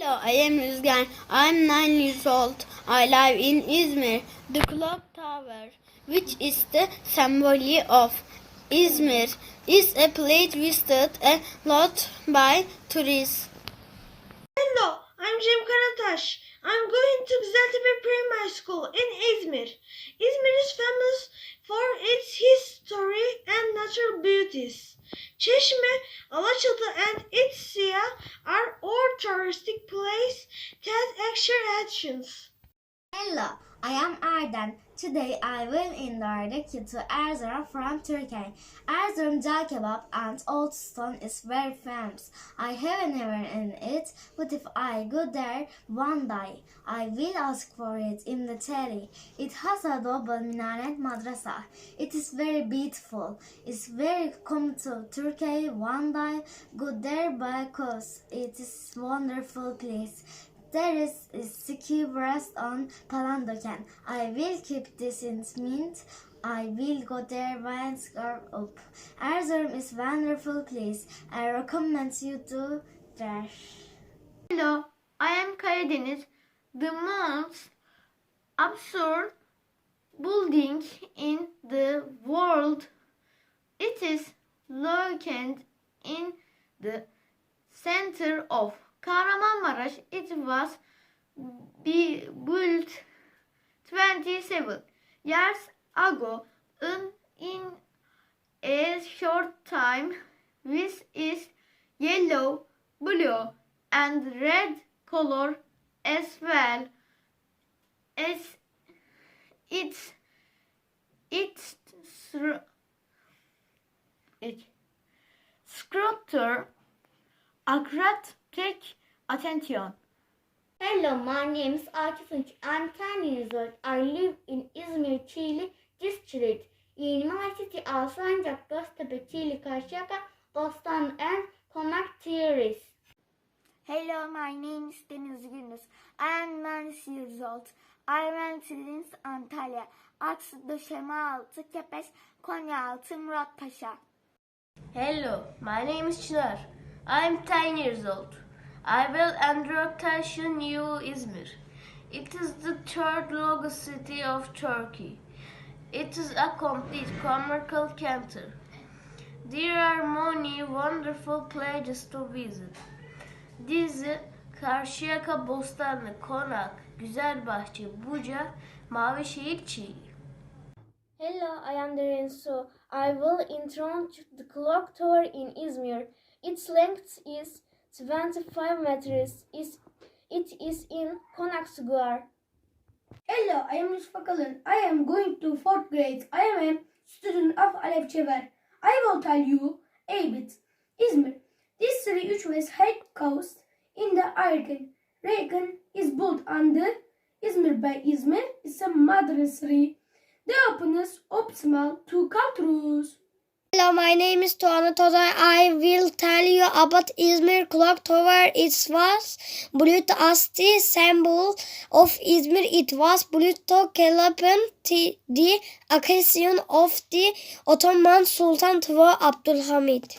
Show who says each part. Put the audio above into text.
Speaker 1: Hello, I am Rüzgar. I'm nine years old. I live in Izmir. The clock tower, which is the symbol of Izmir, is a place visited a lot by tourists.
Speaker 2: Hello, I'm Cem Karataş. I'm going to Güzeltepe Primary School in Izmir. Izmir is famous for its history and natural beauties. Çeşme, Alaçatı and
Speaker 3: Hello, I am Arden. Today I will introduce you to Erzurum from Turkey. Erzurum jal kebab and old stone is very famous. I have never eaten it, but if I go there one day, I will ask for it in the telly. It has a double minaret madrasa. It is very beautiful. It's very come to Turkey one day. Go there because it is wonderful place. There is a ski rest on Palandöken. I will keep this in mind. I will go there once grow up. Erzurum is wonderful place. I recommend you to there.
Speaker 1: Hello, I am Karadeniz. The most absurd building in the world. It is located in the center of Kahramanmaraş. It was built 27 years ago in, in a short time. This is yellow, blue, and red color as well as its its it structure attract attention.
Speaker 4: Hello, my name is Akif Unç. I'm 10 years old. I live in Izmir, Çiğli district. University Alsancak, Göztepe, Çiğli, Karşıyaka, Bostan and Konak Theories.
Speaker 5: Hello, my name is Deniz Gündüz. I am 9 years old. I went to Lins, Antalya. Aksu döşeme altı, Kepez, Konyaaltı, Murat Paşa.
Speaker 6: Hello, my name is Çınar. I'm 10 years old. I will introduce you Izmir. It is the third largest city of Turkey. It is a complete commercial center. There are many wonderful places to visit. Dizi, Karşıyaka, Bostanlı, Konak, Güzelbahçe, Buca, Mavişehir, Çiğli.
Speaker 7: Hello, I am Derensu. I will introduce the clock tower in Izmir. Its length is 25 meters. Is- It is in Konak Square.
Speaker 8: Hello, I am Yusuf Akalın. I am going to fourth grade. I am a student of Alef Çeber. I will tell you a bit. İzmir. This city which was high coast in the Aegean region is built the Izmir by Izmir is a modern city. The openness optimal to cultures.
Speaker 9: Hello, my name is Tuana Tozay. I will tell you about Izmir Clock Tower. It was built as the symbol of Izmir. It was to celebrate the occasion of the Ottoman Sultan Tvo Abdulhamid.